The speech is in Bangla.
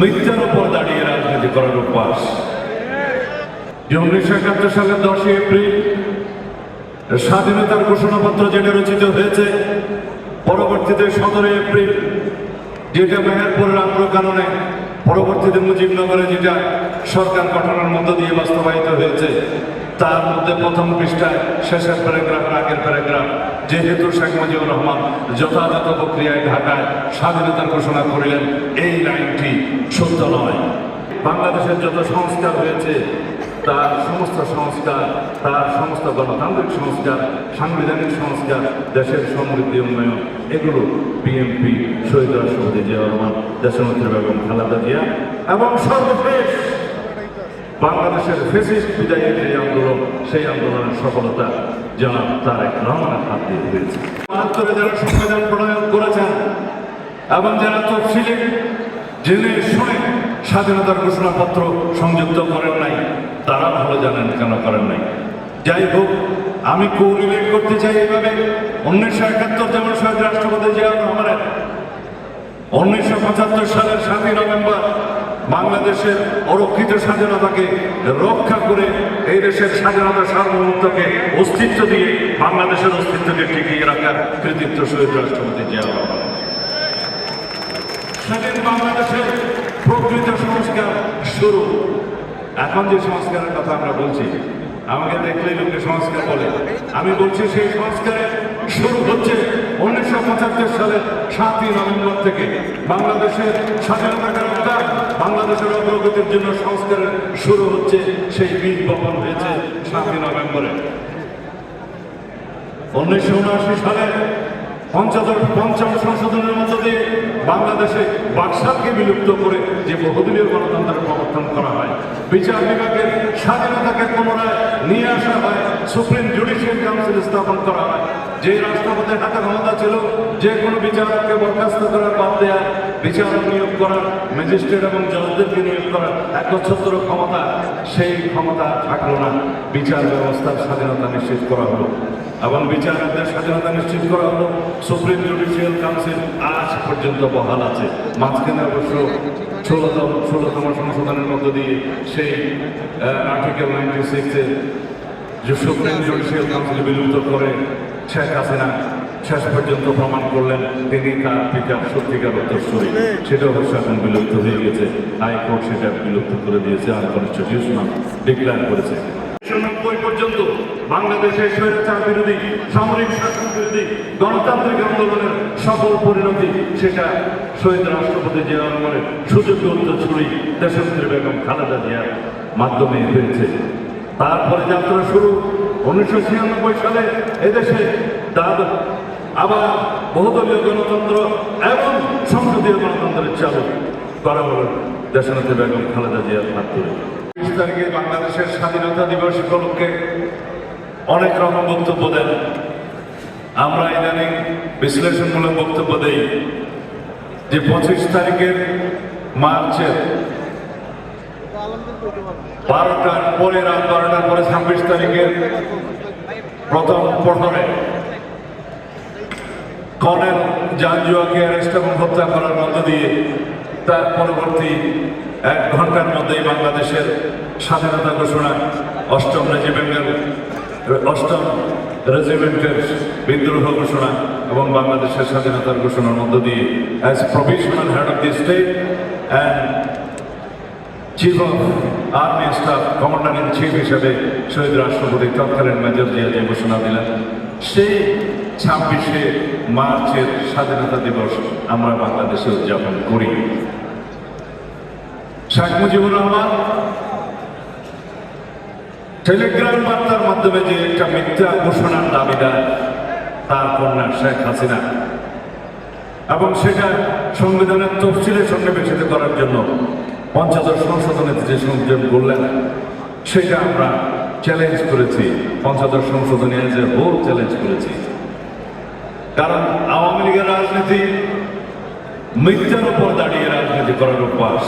মিথ্যার উপর দাঁড়িয়ে রাজনীতি করার অভ্যাস যে উনিশশো একাত্তর সালের দশই এপ্রিল, স্বাধীনতার ঘোষণাপত্র যেটা রচিত হয়েছে, পরবর্তীতে সতেরোই এপ্রিল, যেটা মেহেরপুরের আম্রকাননে পরবর্তীতে মুজিবনগরে যেটা সরকার গঠনের মধ্য দিয়ে বাস্তবায়িত হয়েছে, তার মধ্যে প্রথম পৃষ্ঠায় শেষের প্যারাগ্রাফ আগের প্যারাগ্রাফ, যেহেতু শেখ মুজিবুর রহমান যথাযথ প্রক্রিয়ায় ঢাকায় স্বাধীনতার ঘোষণা করিলেন, এই লাইনটি সত্য নয়। বাংলাদেশের যত সংস্কার হয়েছে তার সমস্ত সংস্কার, তার সমস্ত গণতান্ত্রিক সংস্কার, সাংবিধানিক সংস্কার, দেশের সমৃদ্ধি, উন্নয়ন, এগুলো বিএনপি শহীদ রাষ্ট্রপতি জিয়া রহমান, দেশনেত্রী বেগম খালেদা জিয়া এবং সর্বশেষ বাংলাদেশের ফেসিস্ট বিদায়ী যে আন্দোলন, সেই আন্দোলনের সফলতা জনাব তারেক রহমানের হাত দিয়ে হয়েছে। বাহাত্তরে যারা সংবিধান প্রণয়ন করেছেন এবং যারা তফসিলে জেনে শুনে স্বাধীনতার ঘোষণাপত্র সংযুক্ত করেন তারা ভালো জানেন কেন করেন নাই। যাই হোক, আমি কোরিলেট করতে চাই এইভাবে উনিশশো একাত্তর যেমন শহীদ রাষ্ট্রপতি জিয়া রহমানের উনিশশো পঁচাত্তর সালের সাতই নভেম্বর বাংলাদেশের অরক্ষিত স্বাধীনতাকে রক্ষা করে এই দেশের স্বাধীনতা সার্বভৌমত্বকে অস্তিত্ব দিয়ে বাংলাদেশের অস্তিত্বকে টিকিয়ে রাখার কৃতিত্ব শহীদ রাষ্ট্রপতি জিয়া রহমান। স্বাধীন বাংলাদেশের প্রকৃত সংস্কার শুরু। এখন যে সংস্কারের কথা আমরা বলছি, আমাকে দেখলে লোকে সংস্কার বলে। আমি বলছি সেই সংস্কারের শুরু হচ্ছে উনিশশো পঁচাত্তর সালের সাতই নভেম্বর থেকে বাংলাদেশের স্বাধীনতার রক্ষা বাংলাদেশের অগ্রগতির জন্য সংস্কারের শুরু হচ্ছে সেই বীজ বপন হয়েছে সাতই নভেম্বরে। উনিশশো উনআশি সালে পঞ্চদশ পঞ্চম সংশোধনের মধ্য দিয়ে বাংলাদেশে বাকশালকে বিলুপ্ত করে যে বহুদলীয় গণতন্ত্রের প্রবর্তন করা হয়। বিচার বিভাগের স্বাধীনতাকে পুনরায় নিয়ে আসা হয়, সুপ্রিম জুডিশিয়াল কাউন্সিল স্থাপন করা হয়। যে রাষ্ট্রপতির হাতে ক্ষমতা ছিল, যে কোনো বিচারককে বরখাস্ত করার বাদ দেওয়ার বিচারক নিয়োগ করার ম্যাজিস্ট্রেট এবং জজদেরকে নিয়োগ করার একচ্ছত্র ক্ষমতা, সেই ক্ষমতা থাকল না। বিচার ব্যবস্থার স্বাধীনতা নিশ্চিত করা হলো। এবং বিচারকদের স্বাধীনতা নিশ্চিত করা হলো। সুপ্রিম জুডিশিয়াল কাউন্সিল আজ পর্যন্ত বহাল আছে। মাঝখানে অবশ্য ষোলোতম ষোলোতম সংশোধনের মধ্য দিয়ে সেই আর্টিকেল নাইনটি সিক্সের যে সুপ্রিম জুডিশিয়াল কাউন্সিল বিলুপ্ত করে শেখ হাসিনা শেষ পর্যন্ত প্রমাণ করলেন, তিনি তার পিতা সত্যিকার উত্তরসূরি। সেটা অবশ্য এখন বিলুপ্ত হয়ে গেছে। হাইকোর্ট সেটা বিলুপ্ত করে দিয়েছে, আর কনস্টিটিউশনাল ডিক্লেয়ার করেছে। নব্বই পর্যন্ত বাংলাদেশের স্বৈরাচার বিরোধী, সামরিক শাসন বিরোধী, গণতান্ত্রিক আন্দোলনের পরিণতি, সেটা শহীদ রাষ্ট্রপতি জিয়া রহমানের সুযোগ্য উত্তরসূরি দেশনেত্রী বেগম খালেদা জিয়ার মাধ্যমে হয়েছে। তারপরে যাত্রা শুরু উনিশশো ছিয়ানব্বই সালে এদেশে। তার আবার বহুদলীয় গণতন্ত্র এবং সংসদীয় গণতন্ত্রের চালু করা হলো দেশনেত্রী বেগম খালেদা জিয়ার হাত বিশ তারিখে বাংলাদেশের স্বাধীনতা দিবস উপলক্ষে অনেক রকম বক্তব্য দেন। আমরা ইদানিং বিশ্লেষণমূলক বক্তব্য দেই যে পঁচিশ তারিখের মার্চের বারোটার পরে রাত বারোটার পরে ছাব্বিশ তারিখের প্রথম প্রহরে কর্নেল জানজুয়াকে অ্যারেস্ট এবং হত্যা করার মধ্য দিয়ে তার পরবর্তী এক ঘণ্টার মধ্যেই বাংলাদেশের স্বাধীনতা ঘোষণা অষ্টম রেজিমেন্টের অষ্টম রেজিমেন্টের বিদ্রোহ ঘোষণা এবং বাংলাদেশের স্বাধীনতার ঘোষণার মধ্য দিয়ে as provisional head of the state and chief of army staff commander in chief হিসেবে শহীদ রাষ্ট্রপতি তৎকালীন মেজর জিয়া যে ঘোষণা দিলেন, সেই ছাব্বিশে মার্চের স্বাধীনতা দিবস আমরা বাংলাদেশে উদযাপন করি। শেখ মুজিবুর রহমান টেলিগ্রাম বার্তার মাধ্যমে যে একটা মিথ্যা ঘোষণার দাবিদার তার কন্যা শেখ হাসিনা। এবং সেটা সংবিধানের তফসিলের সঙ্গে বেচিত করার জন্য পঞ্চাদশ সংশোধনের যে সংযোগ বললেন, সেটা আমরা চ্যালেঞ্জ করেছি। পঞ্চাশ সংশোধনী এ হোল চ্যালেঞ্জ করেছি। কারণ আওয়ামী লীগের রাজনীতি মিথ্যার উপর দাঁড়িয়ে রাজনীতি করার অভ্যাস।